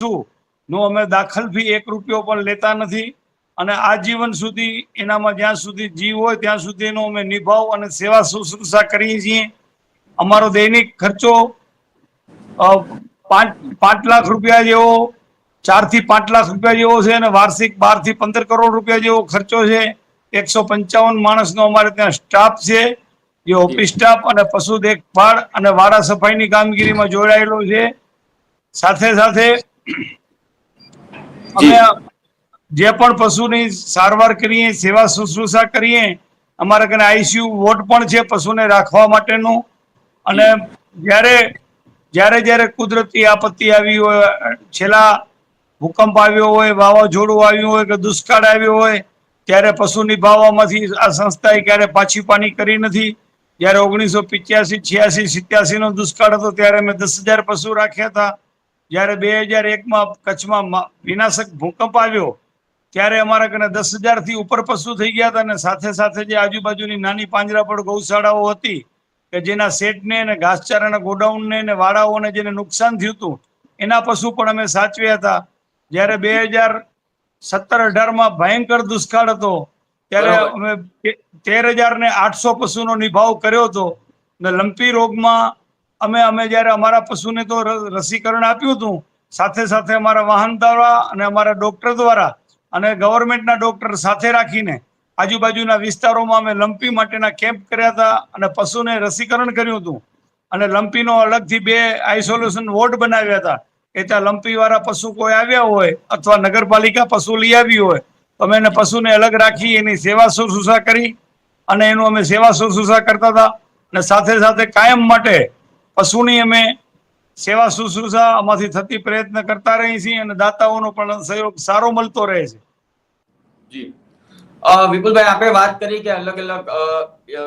નો અમે દાખલ ફી એક રૂપિયો પણ લેતા નથી અને આજીવન સુધી એનામાં જ્યાં સુધી જીવ હોય ત્યાં સુધીનો અમે નિભાવ અને સેવા શુશ્રૂષા કરીએ છીએ. અમારો દૈનિક ખર્ચો પાંચ પાંચ લાખ રૂપિયા જેવો, ચારથી પાંચ લાખ રૂપિયા જેવો છે અને વાર્ષિક બારથી પંદર કરોડ રૂપિયા જેવો ખર્ચો છે. એકસો પંચાવન માણસનો અમારે ત્યાં સ્ટાફ છે, જે ઓફિસ સ્ટાફ અને પશુ દેખભાળ અને વાડા સફાઈની કામગીરીમાં જોડાયેલો છે. સાથે સાથે જે. પણ પશુની સારવાર કરીએ, સેવા શુશ્રૂષા કરીએ, અમારા કને આઈસીયુ વોટ પણ છે પશુને રાખવા માટેનું. અને જ્યારે જ્યારે જ્યારે કુદરતી આપત્તિ આવી હોય, છેલ્લા ભૂકંપ આવ્યો હોય, વાવાઝોડું આવ્યું હોય કે દુષ્કાળ આવ્યો હોય, ત્યારે પશુ નિભાવવામાંથી આ સંસ્થાએ ક્યારે પાછી પાની કરી નથી. જ્યારે ઓગણીસો પિત્યાસી છ્યાસી સિત્યાસી નો દુષ્કાળ હતો, ત્યારે અમે દસ હજાર પશુ રાખ્યા હતા. જ્યારે બે હજાર એકમાં કચ્છમાં વિનાશક ભૂકંપ આવ્યો ત્યારે અમારા કને દસ હજારથી ઉપર પશુ થઈ ગયા હતા અને સાથે સાથે જે આજુબાજુની નાની પાંજરાપોળ ગૌશાળાઓ હતી કે જેના સેટને અને ઘાસચારાના ગોડાઉનને અને વાડાઓને જેને નુકસાન થયું હતું એના પશુ પણ અમે સાચવ્યા હતા. જ્યારે બે હજાર સત્તર અઢારમાં ભયંકર દુષ્કાળ હતો ત્યારે અમે તેર હજાર ને આઠસો પશુનો નિભાવ કર્યો હતો. ને લંપી રોગમાં અમે અમે જ્યારે અમારા પશુને તો રસીકરણ આપ્યું હતું, સાથે સાથે અમારા વાહન દ્વારા અને અમારા ડોક્ટર દ્વારા અને ગવર્મેન્ટના ડોક્ટર સાથે રાખીને આજુબાજુના વિસ્તારોમાં અમે લંપી માટેના કેમ્પ કર્યા હતા અને પશુને રસીકરણ કર્યું હતું. અને લંપીનો અલગથી બે આઇસોલેશન વોર્ડ બનાવ્યા હતા. કે ત્યાં લંપીવાળા પશુ કોઈ આવ્યા હોય અથવા નગરપાલિકા પશુ લઈ આવી હોય, તો અમે એને પશુને અલગ રાખી એની સેવા શુશ્રૂષા કરી અને એનું અમે સેવા શુશ્રૂષા કરતા હતા. અને સાથે સાથે કાયમ માટે પશુની અમે સેવા શુશ્રુષા આમાંથી થતી પ્રયત્ન કરતા રહી છીએ અને દાતાઓનો પણ સહયોગ સારો મળતો રહે છે. જી. વિપુલભાઈ આપણે વાત કરી કે અલગ અલગ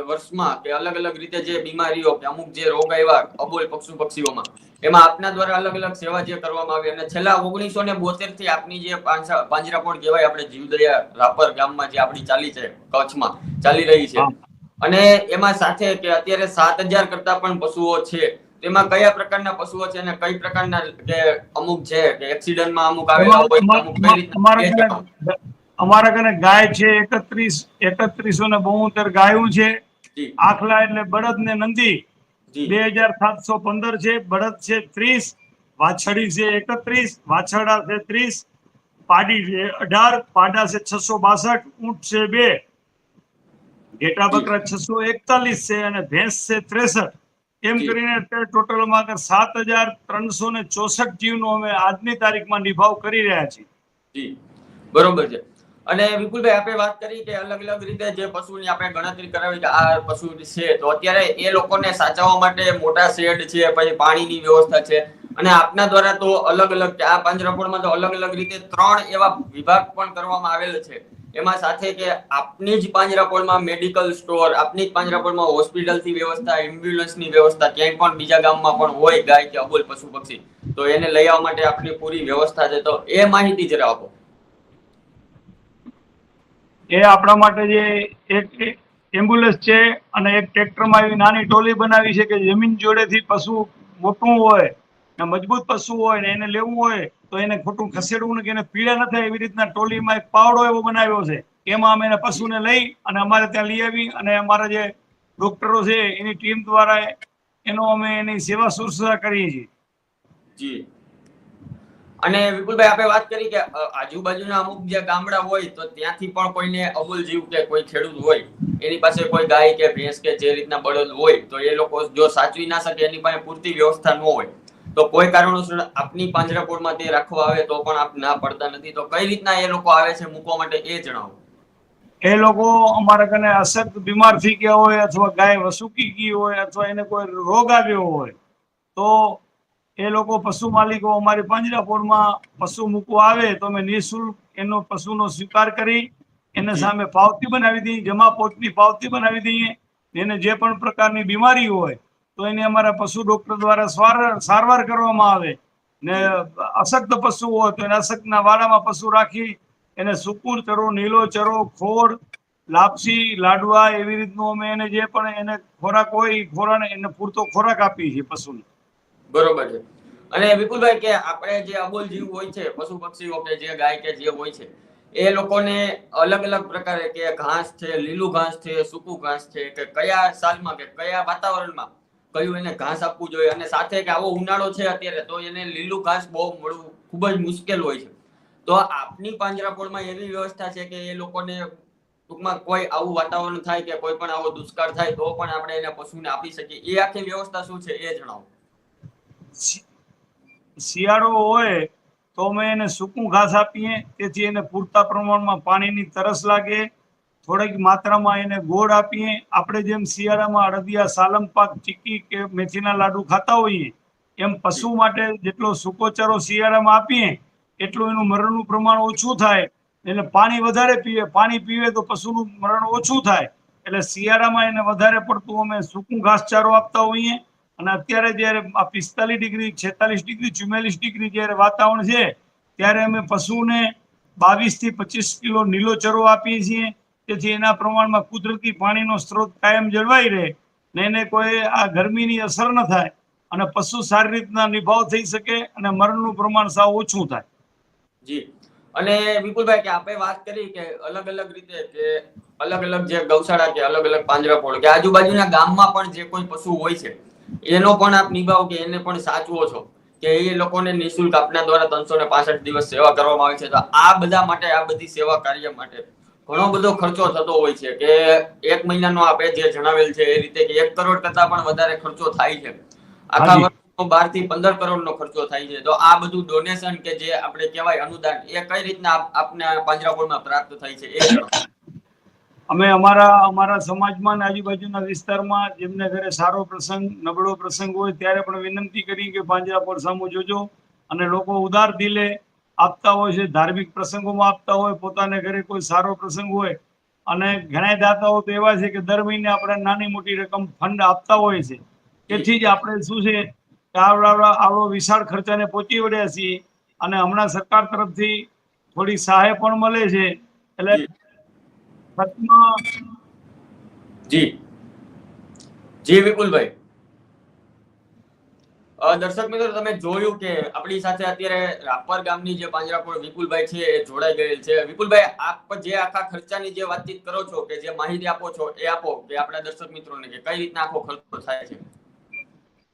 વર્ષમાં કે અલગ અલગ રીતે જે બીમારીઓ કે અમુક જે રોગ આવ્યા અબોલ પક્ષુ પક્ષીઓમાં એમાં આપના દ્વારા અલગ અલગ સેવા જે કરવામાં આવી અને છેલ્લા ઓગણીસો ને બોતેરથી આપની જે પાંજરા- પાંજરાપોળ કહેવાય આપણે જીવદયા રાપર ગામમાં જે આપણી ચાલી છે કચ્છમાં ચાલી રહી છે. અને એમાં સાથે કે અત્યારે સાત હજાર કરતા પણ પશુઓ છે તેમાં કયા પ્રકારના પશુઓ છે અને કઈ પ્રકારના કે અમુક છે કે એક્સિડન્ટમાં અમુક આવેલા હોય અમુક અમારા કને ગાય છે એકત્રીસ એકત્રીસો ને બોતેર ગાયું છે. આખલા એટલે બળદ ને નંદી. બે હજાર સાતસો પંદર છે બળદ છે ત્રીસ વાછડી છે એકત્રીસ વાછડા છે ત્રીસ પાડી છે અઢાર પાડા છે છસો બાસઠ ઊંટ છે બે. ઘેટા બકરા છસો એકતાલીસ છે અને ભેંસ છે ત્રેસઠ. એમ કરીને અત્યારે ટોટલમાં આગળ સાત હજાર ત્રણસો ને ચોસઠ જીવનો અમે આજની તારીખમાં નિભાવ કરી રહ્યા છીએ. બરોબર છે. અને વિપુલભાઈ આપણે વાત કરી કે અલગ અલગ રીતે જે પશુની આપણે ગણતરી કરાવી કે આ પશુ છે તો અત્યારે એ લોકોને સાચવવા માટે મોટા શેડ છે પછી પાણીની વ્યવસ્થા છે. અને આપના દ્વારા તો અલગ અલગ આ પાંજરાપોળમાં તો અલગ અલગ રીતે ત્રણ એવા વિભાગ પણ કરવામાં આવેલ છે. એમાં સાથે કે આપની જ પાંજરાપોળમાં મેડિકલ સ્ટોર આપની જ પાંજરાપોળમાં હોસ્પિટલથી વ્યવસ્થા એમ્બ્યુલન્સની વ્યવસ્થા, ક્યાંય પણ બીજા ગામમાં પણ હોય ગાય કે અબોલ પશુ પક્ષી, તો એને લઈ આવવા માટે આપની પૂરી વ્યવસ્થા છે. તો એ માહિતી જરા આપો. એ આપણા માટે જે એક એમ્બ્યુલન્સ છે અને એક ટ્રેક્ટરમાં એવી નાની ટોલી બનાવી છે કે જમીન જોડેથી પશુ મોટું હોય ને મજબૂત પશુ હોય ને એને લેવું હોય તો એને ખોટું ખસેડવું ને કે એને પીડા ન થાય એવી રીતના ટોલીમાં એક પાવડો એવો બનાવ્યો છે. એમાં અમે એને પશુને લઈ અને અમારે ત્યાં લઈ આવી અને અમારા જે ડોક્ટરો છે, એની ટીમ દ્વારા એનો અમે એની સેવા શુશ્રૂષા કરીએ છીએ. જી. અને વિપુલભાઈ, આપણે વાત કરી કે આજુબાજુના અમુક જે ગામડા હોય, તો ત્યાંથી પણ કોઈને અમૂલ જીવ કે કોઈ ખેડૂત હોય, એની પાસે કોઈ ગાય કે ભેંસ કે જે રીતના બળદ હોય, તો એ લોકો જો સાચવી ના શકે, એની પાસે પૂરતી વ્યવસ્થા ન હોય તો કોઈ કારણોસર આપની પાંજરાપોળમાં તે રાખવા આવે તો પણ આપ ના પડતા નથી. તો કઈ રીતના એ લોકો આવે છે મૂકવા માટે એ જણાવો. એ લોકો અમારા કને અસત બીમાર થઈ ગયા હોય અથવા ગાય વસુકી ગઈ હોય અથવા એને કોઈ રોગ આવ્યો હોય તો એ લોકો પશુ માલિકો અમારી પાંજરાપોળમાં પશુ મૂકવા આવે તો અમે નિઃશુલ્ક એનો પશુનો સ્વીકાર કરી એને સામે પાવતી બનાવી દઈએ જમા પોચની પાવતી બનાવી દઈએ એને જે પણ પ્રકારની બીમારી હોય તો એને અમારા પશુ ડોક્ટર દ્વારા સારવાર કરવામાં આવે. ને અશક્ત પશુ હોય તો એને અશક્તના વાડામાં પશુ રાખી એને સુકુર ચરો, નીલો, ચરો ખોર લાપસી, લાડવા એવી રીતનું અમે એને જે પણ એને ખોરાક હોય એ ખોરાક એને પૂરતો ખોરાક આપીએ છીએ પશુને. બરોબર છે. અને વિપુલભાઈ કે આપણે જે અબોલ જીવ હોય છે, પશુ પક્ષીઓ કે જે ગાય કે જે હોય છે, એ લોકોને અલગ અલગ પ્રકારે કે ઘાસ છે, લીલું ઘાસ છે, સૂકું ઘાસ છે, કે કયા સાલમાં કે કયા વાતાવરણમાં કયું એને ઘાસ આપવું જોઈએ અને સાથે કે આવો ઉનાળો છે અત્યારે, તો એને લીલું ઘાસ બહુ મળવું ખૂબ જ મુશ્કેલ હોય છે. તો આપની પાંજરાપોળમાં એવી વ્યવસ્થા છે કે એ લોકોને ટૂંકમાં કોઈ આવું વાતાવરણ થાય કે કોઈ પણ આવો દુષ્કાળ થાય, તો પણ આપણે એને પશુને આપી શકીએ. એ આખી વ્યવસ્થા શું છે એ જણાવો. શિયાળો હોય તો અમે એને સૂકું ઘાસ આપીએ, તેથી એને પૂરતા પ્રમાણમાં પાણીની તરસ લાગે થોડીક માત્રામાં એને ગોળ આપીએ. આપણે જેમ શિયાળામાં અડદિયા સાલમ પાક ચીકી કે મેથીના લાડુ ખાતા હોઈએ એમ પશુ માટે જેટલો સૂકો ચારો શિયાળામાં આપીએ એટલું એનું મરણનું પ્રમાણ ઓછું થાય. એટલે પાણી વધારે પીવે પાણી પીવે તો પશુનું મરણ ઓછું થાય. એટલે શિયાળામાં એને વધારે પડતું અમે સૂકું ઘાસચારો આપતા હોઈએ. અને અત્યારે જ્યારે આ પિસ્તાલીસ ડિગ્રી છેતાલીસ ડિગ્રી ચુમ્માલીસ ડિગ્રી જ્યારે વાતાવરણ છે ત્યારે અમે પશુને બાવીસથી પચીસ કિલો નીલો ચરો આપીએ છીએ. તેથી એના પ્રમાણમાં કુદરતી પાણીનો સ્ત્રોત કાયમ જળવાઈ રહે ને એને કોઈ આ ગરમીની અસર ન થાય અને પશુ સારી રીતના નિભાવ થઈ શકે અને મરણનું પ્રમાણ સાવ ઓછું થાય. જી. અને વિપુલભાઈ, કે આપણે વાત કરી કે અલગ અલગ રીતે કે અલગ અલગ જે ગૌશાળા કે અલગ અલગ પાંજરાપોળ કે આજુબાજુના ગામમાં પણ જે કોઈ પશુ હોય છે, એનો પણ આપ નિભાવ કે એને પણ સાચવો છો કે એ લોકોને નિઃશુલ્ક આપના દ્વારા ત્રણસો ને પાસઠ દિવસ સેવા કરવામાં આવે છે. તો આ બધા માટે, આ બધી સેવા કાર્ય માટે ઘણો બધો ખર્ચો થતો હોય છે કે એક મહિનાનો આપણે જે જણાવેલ છે એ રીતે કે એક કરોડ કરતા પણ વધારે ખર્ચો થાય છે. આખા વર્ષનો બારથી પંદર કરોડ નો ખર્ચો થાય છે. તો આ બધું ડોનેશન કે જે આપણે કહેવાય અનુદાન એ કઈ રીતના આપને પાંજરાપોળમાં પ્રાપ્ત થાય છે એ અમે અમારા અમારા સમાજમાં આજુબાજુના વિસ્તારમાં જેમને ઘરે સારો પ્રસંગ નબળો પ્રસંગ હોય ત્યારે પણ વિનંતી કરી કે પાંજરાપોળ સામું જોજો અને લોકો ઉદાર દિલે આપતા હોય છે ધાર્મિક પ્રસંગોમાં આપતા હોય પોતાને ઘરે કોઈ સારો પ્રસંગ હોય અને ઘણા દાતાઓ તો એવા છે કે દર મહિને આપણે નાની મોટી રકમ ફંડ આપતા હોય છે. તેથી જ આપણે શું છે આવડો વિશાળ ખર્ચાને પહોંચી વળ્યા છીએ અને હમણાં સરકાર તરફથી થોડી સહાય પણ મળે છે એટલે જી. જી. જી વિપુલભાઈ. દર્શક મિત્રો તમે જોયું કે આપણી સાથે અત્યારે રાપર ગામની જે પાંજરાપોળ વિપુલભાઈ છે એ જોડાઈ ગયેલ છે. વિપુલભાઈ આપ જે આખા ખર્ચાની જે વાતચીત કરો છો કે જે માહિતી આપો છો એ આપો કે આપણા દર્શક મિત્રોને કે કઈ રીતના આખો ખર્ચો થાય છે?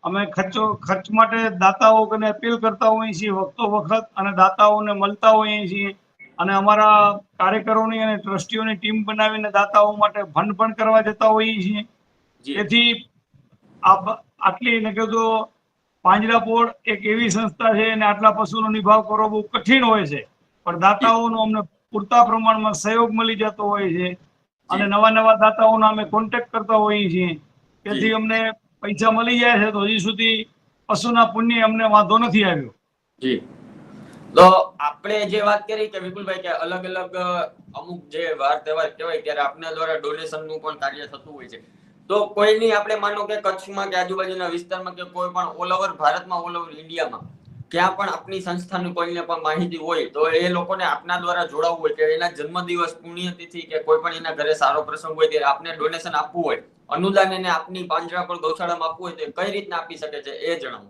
અમે ખર્ચો ખર્ચ માટે દાતાઓ કને અપીલ કરતા હોઈએ છીએ વખતો વખત અને દાતાઓને મળતા હોઈએ છીએ. અને અમારા કાર્યકરોની અને ટ્રસ્ટીઓની ટીમ બનાવીને દાતાઓ માટે ફંડ પણ કરવા જતા હોઈએ છીએ. જેથી તેથી આપ આટલી નકે કીધું પાંજરાપોળ એક એવી સંસ્થા છે અને આટલા પશુનો નિભાવ કરવો બહુ કઠિન હોય છે. પણ દાતાઓનો અમને પૂરતા પ્રમાણમાં સહયોગ મળી જતો હોય છે. અને નવા નવા દાતાઓનો અમે કોન્ટેક્ટ કરતા હોઈએ છીએ. તેથી અમને પૈસા મળી જાય છે તો હજી સુધી પશુના પુણ્ય અમને વાંધો નથી આવ્યો. જી. તો આપણે જે વાત કરી કે વિપુલભાઈ કે અલગ અલગ અમુક જે વાર તહેવાર કહેવાય ત્યારે આપના દ્વારા ડોનેશનનું પણ કાર્ય થતું હોય છે. તો કોઈની આપણે માનો કે કચ્છમાં કે આજુબાજુના વિસ્તારમાં કે કોઈ પણ ઓલ ઓવર ભારતમાં ઓલ ઓવર ઇન્ડિયામાં, ક્યાં પણ આપની સંસ્થાની કોઈને પણ માહિતી હોય, તો એ લોકોને આપના દ્વારા જોડાવવું હોય કે એના જન્મદિવસ, પુણ્યતિથિ કે કોઈ પણ એના ઘરે સારો પ્રસંગ હોય ત્યારે આપને ડોનેશન આપવું હોય, અનુદાન એને આપની પાંજરાપોળ ગૌશાળામાં આપવું હોય તો કઈ રીતના આપી શકે છે એ જણાવો.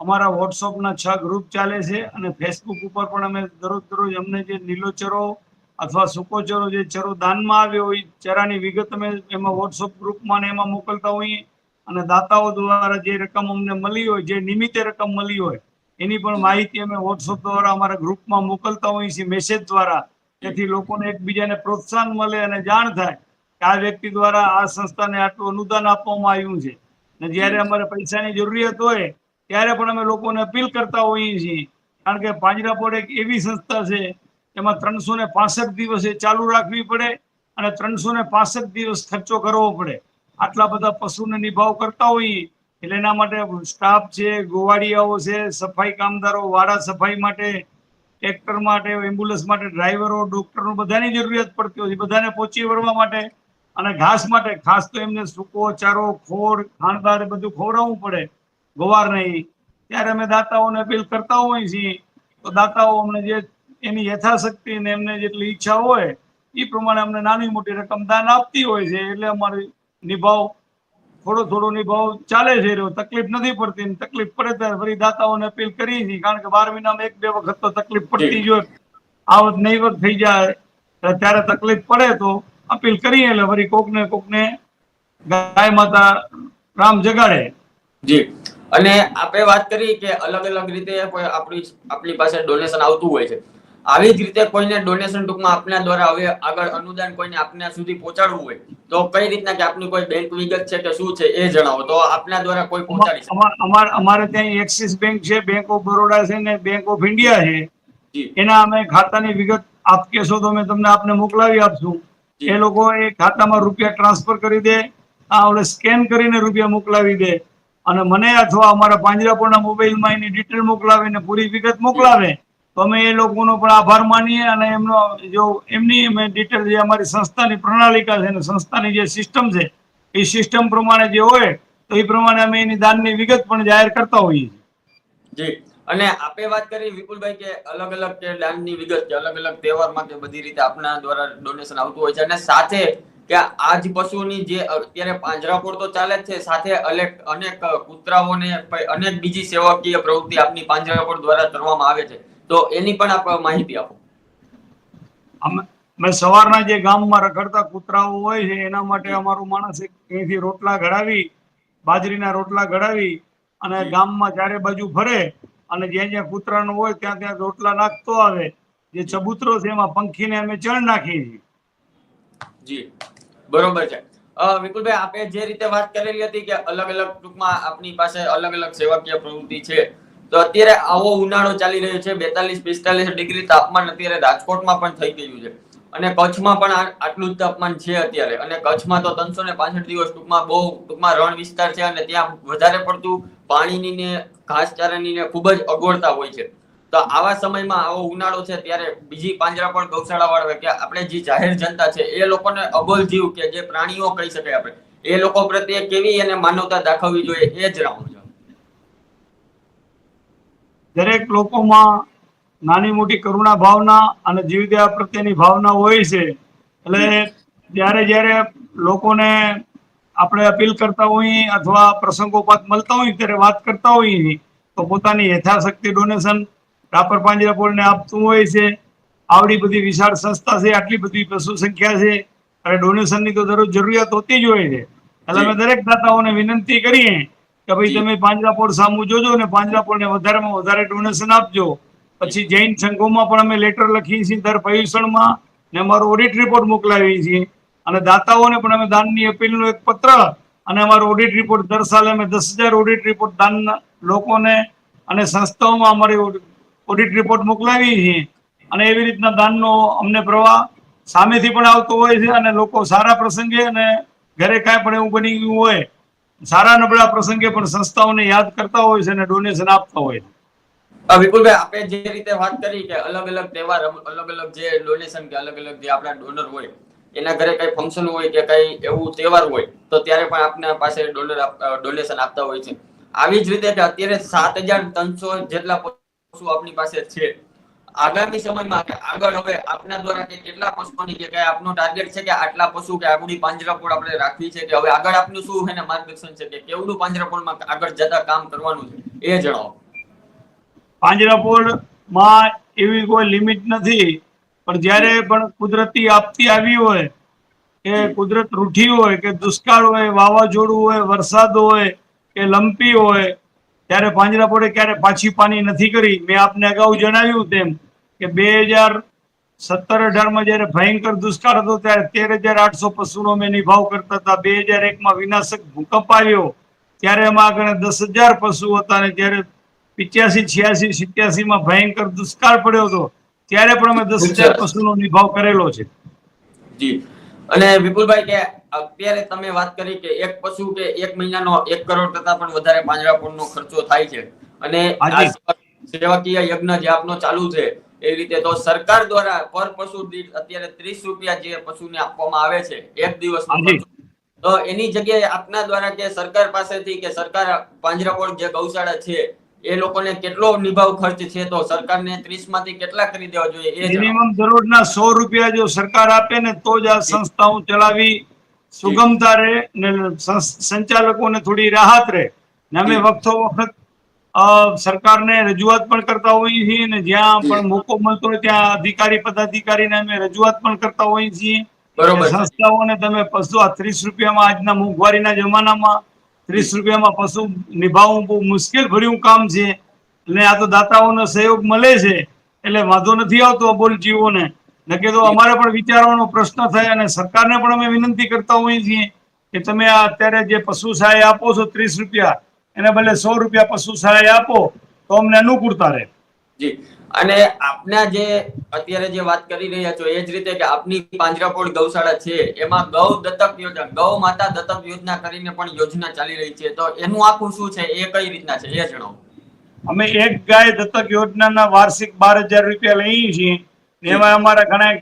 અમારા વોટ્સઅપના છ ગ્રુપ ચાલે છે અને ફેસબુક ઉપર પણ અમે દરરોજ દરરોજ અમને જે લીલો ચરો અથવા સૂકો ચરો જે ચરો દાનમાં આવ્યો હોય ચરાની વિગત અમે એમાં વોટ્સઅપ ગ્રુપમાં ને એમાં મોકલતા હોઈએ. અને દાતાઓ દ્વારા જે રકમ અમને મળી હોય જે નિમિત્તે રકમ મળી હોય એની પણ માહિતી અમે વોટ્સઅપ દ્વારા અમારા ગ્રુપમાં મોકલતા હોઈએ છીએ મેસેજ દ્વારા. જેથી લોકોને એકબીજાને પ્રોત્સાહન મળે અને જાણ થાય કે આ વ્યક્તિ દ્વારા આ સંસ્થાને આટલું અનુદાન આપવામાં આવ્યું છે. ને જ્યારે અમારે પૈસાની જરૂરિયાત હોય ત્યારે પણ અમે લોકોને અપીલ કરતા હોઈએ છીએ. કારણ કે પાંજરાપોળ એક એવી સંસ્થા છે એમાં ત્રણસો ને પાસઠ એ ચાલુ રાખવી પડે અને ત્રણસો ને પાસઠ દિવસ ખર્ચો કરવો પડે. આટલા બધા પશુને નિભાવ કરતા હોઈએ એટલે એના માટે સ્ટાફ છે, ગોવાળિયાઓ છે, સફાઈ કામદારો, વાડા સફાઈ માટે, ટ્રેક્ટર માટે, એમ્બ્યુલન્સ માટે, ડ્રાઈવરો ડોક્ટરો બધાની જરૂરિયાત પડતી હોય છે. બધાને પહોંચી વળવા માટે અને ઘાસ માટે. ખાસ તો એમને સૂકો, ચારો ખોર ખાણદાર બધું ખવડાવવું પડે ગોવાર નહીં ત્યારે અમે દાતાઓને અપીલ કરતા હોઈએ છીએ. તો દાતાઓ અમને જે એની યથાશક્તિ ને એમને જેટલી ઈચ્છા હોય એ પ્રમાણે અમને નાની મોટી રકમ દાન આપતી હોય છે, એટલે અમારી નિભાવ, થોડો થોડો નિભાવ ચાલે છે રહ્યો તકલીફ નથી પડતી તકલીફ પડે ત્યારે ફરી દાતાઓને અપીલ કરી છે કારણ કે બાર મહિનામાં એક બે વખત તો તકલીફ પડતી જ આવત નહીવત થઈ જાય ત્યારે તકલીફ પડે તો અપીલ કરીએ, એટલે ફરી કોકને કોકને ગાય માતા રામ જગાડે. જી. અને આપણે વાત કરી કે અલગ અલગ રીતે કોઈ આપણી આપણી પાસે ડોનેશન આવતું હોય છે. આવી જ રીતે કોઈને ડોનેશન ટૂંકમાં આપના દ્વારા હવે આગળ અનુદાન કોઈને આપના સુધી પહોંચાડવું હોય તો કઈ રીતના કે આપની કોઈ બેંક વિગત છે કે શું છે એ જણાવો. તો આપના દ્વારા કોઈ પહોંચાડી શકે. અમાર અમાર ત્યાં એક્સિસ બેંક છે બેંક ઓફ બરોડા છે ને બેંક ઓફ ઇન્ડિયા છે. એના અમે ખાતાની વિગત આપ કહેશો તો અમે તમને આપને મોકલાવી આપશું. એ લોકો એ ખાતામાં રૂપિયા ટ્રાન્સફર કરી દે આ ઓલે સ્કેન કરીને રૂપિયા મોકલાવી દે. અને મને અથવા અમારા પાંજરાપોળના મોબાઈલમાં એની ડિટેલ મોકલાવે ને પૂરી વિગત મોકલાવે. તો અમે એ લોકોનો પણ આભાર માનીએ અને એમનો જો એમની અમે ડિટેલ જે અમારી સંસ્થાની પ્રણાલિકા છે અને સંસ્થાની જે સિસ્ટમ છે, એ સિસ્ટમ પ્રમાણે જે હોય, તો એ પ્રમાણે અમે એની દાનની વિગત પણ જાહેર કરતા હોઈએ છીએ. જી. અને આપે વાત કરી વિપુલભાઈ કે અલગ અલગ કે દાનની વિગત કે અલગ અલગ તહેવારમાં કે બધી રીતે આપના દ્વારા ડોનેશન આવતું હોય છે. અને સાથે કે આ જ પશુની જે અત્યારે પાંજરાપોળ તો ચાલે જ છે, સાથે અનેક અનેક કૂતરાઓને, અનેક બીજી સેવાકીય પ્રવૃત્તિ આપની પાંજરાપોળ દ્વારા કરવામાં આવે છે. તો એની પણ આપ માહિતી આપો. અમે સવારના જે ગામમાં રખડતા કૂતરાઓ હોય છે એના માટે અમારું માણસ અહીંથી રોટલા ઘડાવી બાજરીના રોટલા ઘડાવી અને ગામમાં ચારે બાજુ ફરે અને જ્યાં જ્યાં કૂતરાનું હોય ત્યાં ત્યાં રોટલા નાખતો આવે. જે ચબૂતરો છે એમાં પંખીને અમે ચણ નાખીએ છીએ. જી બરોબર છે. વિપુલભાઈ આપે જે રીતે વાત કરેલી હતી કે અલગ અલગ ટૂંકમાં આપની પાસે અલગ અલગ સેવાકીય પ્રવૃત્તિ છે તો અત્યારે આવો ઉનાળો ચાલી રહ્યો છે, બેતાલીસ, પિસ્તાલીસ ડિગ્રી તાપમાન અત્યારે રાજકોટમાં પણ થઈ ગયું છે. અને કચ્છમાં પણ આટલું જ તાપમાન છે અત્યારે. અને કચ્છમાં તો ત્રણસો ને પાસઠ દિવસ ટૂંકમાં બહુ, ટૂંકમાં રણ વિસ્તાર છે અને ત્યાં વધારે પડતું પાણીની ને ઘાસચારાની ને ખૂબ જ અગવડતા હોય છે. તો આવા સમયમાં આવો ઉનાળો છે ત્યારે બીજી પાંજરા પણ ગૌશાળા વાળા કે આપણે જે જાહેર જનતા છે, એ લોકોને અબોલ જીવ કે જે પ્રાણીઓ કહી શકાય આપણે. એ લોકો પ્રત્યે કેવી એને માનવતા દાખવવી જોઈએ એ જ છો દરેક લોકોમાં નાની મોટી કરુણા ભાવના અને જીવદયા પ્રત્યેની ભાવના હોય છે. એટલે જ્યારે જ્યારે લોકોને આપણે અપીલ કરતા હોઈએ અથવા પ્રસંગોપાત મળતા હોય ત્યારે વાત કરતા હોઈએ તો પોતાની યથાશક્તિ ડોનેશન ડાપર પાંજરાપોળને આપતું હોય છે. આવડી બધી વિશાળ સંસ્થા છે આટલી બધી પશુ સંખ્યા છે. અને ડોનેશનની તો દરરોજ જરૂરિયાત હોતી જ હોય છે. એટલે અમે દરેક દાતાઓને વિનંતી કરીએ કે ભાઈ. તમે પાંજરાપોળ સામું જોજો ને પાંજરાપોળને વધારેમાં વધારે ડોનેશન આપજો. પછી જૈન સંઘોમાં પણ અમે લેટર લખીએ છીએ દર પર્યુષણમાં ને અમારો ઓડિટ રિપોર્ટ મોકલાવીએ છીએ. અને દાતાઓને પણ અમે દાનની અપીલનો એક પત્ર અને અમારો ઓડિટ રિપોર્ટ દર સાલે અમે દસ હજાર ઓડિટ રિપોર્ટ દાન લોકોને અને સંસ્થાઓમાં અમારી ઓડિટ રિપોર્ટ મોકલાવીએ છીએ. અને એવી રીતના દાનનો અમને પ્રવાહ સામેથી પણ આવતો હોય છે અને લોકો સારા પ્રસંગે અને ઘરે કાંઈ પણ એવું બની ગયું હોય સારા નબળા પ્રસંગે પણ સંસ્થાઓને યાદ કરતા હોય છે અને ડોનેશન આપતા હોય છે. વિપુલભાઈ, આપણે જે રીતે વાત કરી કે અલગ અલગ તહેવાર અલગ અલગ જે ડોનેશન કે અલગ અલગ જે આપણા ડોનર હોય, એના ઘરે કઈ ફંક્શન હોય કે કઈ એવું તહેવાર હોય, તો ત્યારે પણ આપના પાસે ડોનર ડોનેશન આપતા હોય છે. આવી જ રીતે અત્યારે સાત હજાર ત્રણસો જેટલા પશુ આપની પાસે છે. આગામી સમયમાં કે આગળ હવે આપના દ્વારા કે કેટલા પશુઓની કે કઈ આપનો ટાર્ગેટ છે કે આટલા પશુ કે આપણી પાંજરાપોળ આપણે રાખવી છે કે હવે આગળ આપનું શું એને માર્ગદર્શન છે કે કેવડું પાંજરાપોળમાં આગળ જતા કામ કરવાનું છે? એ જણાવો. પાંજરાપોળમાં એવી કોઈ લિમિટ નથી પણ જ્યારે પણ કુદરતી આપતી આવી હોય કે કુદરત રૂઠી હોય કે દુષ્કાળ હોય વાવાઝોડું હોય વરસાદ હોય કે લંપી હોય ત્યારે પાંજરાપોળે ક્યારે પાછી પાની નથી કરી. મેં આપને અગાઉ જણાવ્યું તેમ કે બે હજાર સત્તર અઢારમાં જ્યારે ભયંકર દુષ્કાળ હતો ત્યારે તેર હજાર આઠસો પશુનો અમે નિભાવ કરતા હતા. બે હજાર એકમાં વિનાશક ભૂકંપ આવ્યો ત્યારે એમાં આગળ દસ હજાર પશુ હતા અને જ્યારે પિચ્યાસી છ્યાસી સિત્યાસી માં ભયંકર દુષ્કાળ પડ્યો હતો ત્યારે પણ અમે દસ હજાર પશુનો નિભાવ કરેલો છે. જી. અને વિપુલભાઈ કે અત્યારે તમે વાત કરી કે એક પશુ કે એક મહિનાનો એક કરોડ કરતા પણ વધારે પાંજરાપોળનો ખર્ચો થાય છે. અને. સેવાકીય યજ્ઞ જે આપનો ચાલુ છે એ રીતે તો સરકાર દ્વારા પર પશુ દીઠ અત્યારે ત્રીસ રૂપિયા જે પશુને આપવામાં આવે છે એક દિવસનો તો એની જગ્યાએ આપના દ્વારા કે સરકાર પાસેથી કે સરકાર પાંજરાપોળ જે ગૌશાળા છે એ લોકોને કેટલો નિભાવ ખર્ચ છે તો સરકારને ત્રીસમાંથી કેટલા કરી દેવા જોઈએ એ. મિનિમમ દરરોજના સો રૂપિયા જો સરકાર આપે ને તો જ આ સંસ્થાઓ ચલાવી સુગમતા રહે ને સંચાલકોને થોડી રાહત રહે. ને અમે વખતો વખત સરકારને રજૂઆત પણ કરતા હોઈએ છીએ અને જ્યાં પણ મોકો મળતો હોય ત્યાં અધિકારી પદાધિકારીને અમે રજૂઆત પણ કરતા હોઈએ છીએ. સંસ્થાઓને તમે પશુ આ ત્રીસ રૂપિયામાં આજના મોંઘવારીના જમાનામાં ત્રીસ રૂપિયામાં પશુ નિભાવવું બહુ મુશ્કેલ ભર્યું કામ છે. અને આ તો દાતાઓનો સહયોગ મળે છે. એટલે વાંધો નથી આવતો અબોલ જીવોને. નકે તો અમારે પણ વિચારવાનો પ્રશ્ન થાય અને સરકારને પણ અમે વિનંતી કરતા હોઈએ છીએ કે તમે આ અત્યારે જે પશુ સહાય આપો છો ત્રીસ રૂપિયા એને ભલે સો રૂપિયા પશુ સહાય આપો તો અમને અનુકૂળતા રહે. જી. અને આપના જે અત્યારે જે વાત કરી રહ્યા છો એ જ રીતે કે આપની પાંજરાપોળ ગૌશાળા છે એમાં ગૌ દત્તક યોજના ગૌ માતા દત્તક યોજના કરીને પણ યોજના ચાલી રહી છે તો એનું આખું શું છે એ કઈ રીતના છે એ જણાવો. અમે એક ગાય દત્તક યોજનાના વાર્ષિક બાર હજાર રૂપિયા લઈએ છીએ એમાં અમારા ઘણા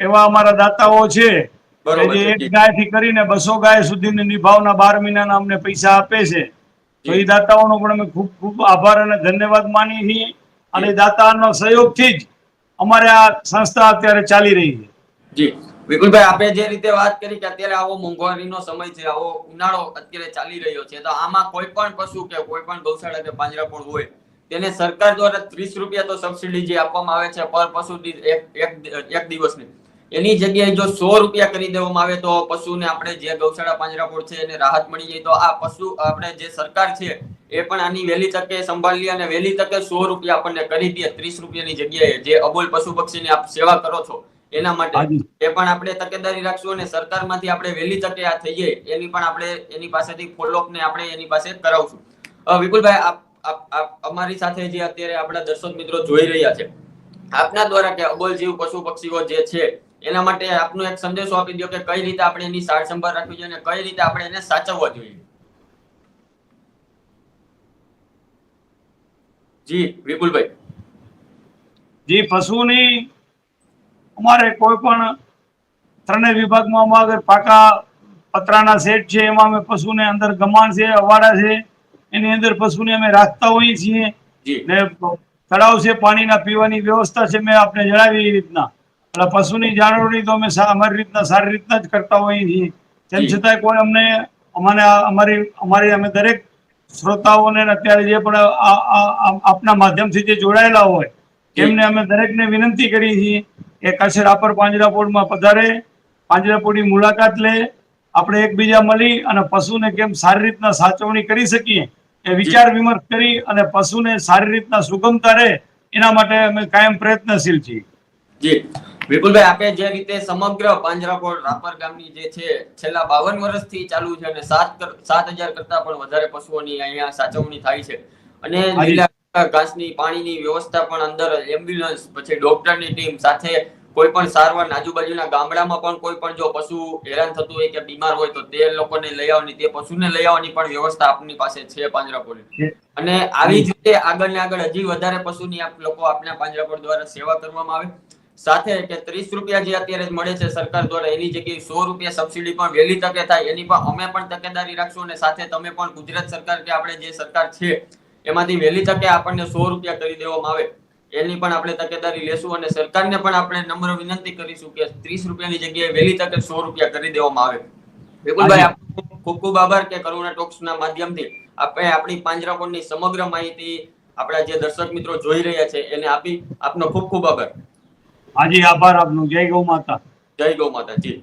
એવા અમારા દાતાઓ છે જે એક ગાયથી કરીને બસો ગાય સુધીની નિભાવના બાર મહિનાના અમને પૈસા આપે છે. તો એ દાતાઓનો પણ અમે ખૂબ ખૂબ આભાર અને ધન્યવાદ માનીએ છીએ. અને. દાતાનો સહયોગથી જ અમારે આ સંસ્થા અત્યારે ચાલી રહી છે. જી. વિપુલભાઈ આપણે જે રીતે વાત કરી કે અત્યારે આવો મોંઘવારીનો સમય છે આવો ઉનાળો અત્યારે ચાલી રહ્યો છે તો આમાં કોઈ પણ પશુ કે કોઈ પણ ગૌશાળા કે પાંજરાપોળ હોય તેને સરકાર દ્વારા ત્રીસ રૂપિયા તો સબસિડી જે આપવામાં આવે છે પર પશુ એક દિવસની. એની જગ્યાએ જો સો રૂપિયા કરી દેવામાં આવે તો પશુને આપણે જે ગૌશાળા પાંજરાપોળ છે એને રાહત મળી જાય તો આ પશુ આપણે જે સરકાર છે એ પણ આની વહેલી તકે સંભાળી અને વહેલી તકે સો રૂપિયા આપણને કરી દે ત્રીસ રૂપિયાની જગ્યાએ જે અબોલ પશુ પક્ષીની આપ સેવા કરો છો એના માટે એ પણ આપણે તકેદારી રાખશું અને સરકારમાંથી આપણે વહેલી તકે આ થઈ જાય એની પણ આપણે એની પાસેથી ફોલોઅપ ને આપણે એની પાસે કરાવશું. વિપુલભાઈ આપ અમારી સાથે જે અત્યારે આપણા દર્શક મિત્રો જોઈ રહ્યા છે આપના દ્વારા કે અબોલ જીવ પશુ પક્ષીઓ જે છે એના માટે આપનો એક સંદેશો આપી દો કે કઈ રીતે આપણે એની સાર સંભાળ રાખવી જોઈએ અને કઈ રીતે આપણે એને સાચવવો જોઈએ. જી વિપુલભાઈ. જી પશુની અમારે કોઈ પણ ત્રણેય વિભાગમાં અમારે પાકા પતરાના સેટ છે એમાં અમે પશુને અંદર ગમાણ છે અવાડા છે એની અંદર પશુને અમે રાખતા હોઈએ છીએ ને તળાવ છે પાણીના પીવાની વ્યવસ્થા છે મેં આપને જણાવી એ રીતના. એટલે પશુની જાળવણી તો અમે અમારી રીતના સારી રીતના જ કરતા હોઈએ છીએ. તેમ છતાં કોઈ અમને અમારે અમારી અમારી અમે દરેક શ્રોતાઓને અત્યારે જે પણ આપના માધ્યમથી જે જોડાયેલા હોય એમને અમે દરેકને વિનંતી કરી છીએ કે કચ્છ રાપર પાંજરાપોળમાં પધારે પાંજરાપોળની મુલાકાત લે આપણે એકબીજા મળી અને પશુને કેમ સારી રીતના સાચવણી કરી શકીએ એ વિચાર વિમર્શ કરી અને પશુને સારી રીતના સુગમતા રહે એના માટે અમે કાયમ પ્રયત્નશીલ છીએ. જી. વિપુલભાઈ આપે જે રીતે સમગ્ર પાંજરાપોળ રાપર ગામની જે છે છેલ્લા બાવન વર્ષથી ચાલુ છે અને સાત સાત હજાર કરતા પણ વધારે પશુઓની અહીંયા સાચવણી થાય છે. અને લીલા ઘાસની પાણીની વ્યવસ્થા પણ અંદર એમ્બ્યુલન્સ પછી ડોક્ટરની ટીમ સાથે કોઈ પણ સારવાર આજુબાજુના ગામડામાં પણ કોઈ પણ જો પશુ હેરાન થતું હોય કે બીમાર હોય તો તે લોકોને લઈ આવવાની તે પશુને લઈ આવવાની પણ વ્યવસ્થા આપની પાસે છે પાંજરાપોળની. અને આવી જ રીતે આગળ ને આગળ હજી વધારે પશુની આપ લોકો આપના પાંજરાપોળ દ્વારા સેવા કરવામાં આવે. સાથે કે ત્રીસ રૂપિયા જે અત્યારે મળે છે સરકાર દ્વારા, એની જગ્યાએ સો રૂપિયા સબસિડી પણ વહેલી તકે થાય. એની પણ અમે પણ તકેદારી રાખશું અને સાથે તમે પણ ગુજરાત સરકાર કે આપણે જે સરકાર છે, એમાંથી વહેલી તકે આપણને સો રૂપિયા કરી દેવામાં આવે. એની પણ આપણે તકેદારી લેશું અને સરકારને પણ આપણે નમ્ર વિનંતી કરીશું કે ત્રીસ રૂપિયાની જગ્યાએ વહેલી તકે સો રૂપિયા કરી દેવામાં આવે. વિપુલભાઈ, આપનો ખૂબ ખૂબ આભાર કે કરુણા ટોક્સના માધ્યમથી આપણે આપણી પાંજરાપોળની સમગ્ર માહિતી આપણા જે દર્શક મિત્રો જોઈ રહ્યા છે, એને આપી આપનો ખૂબ ખૂબ આભાર. હાજી આભાર આપનો. જય ગૌ માતા. જય ગૌ માતા જી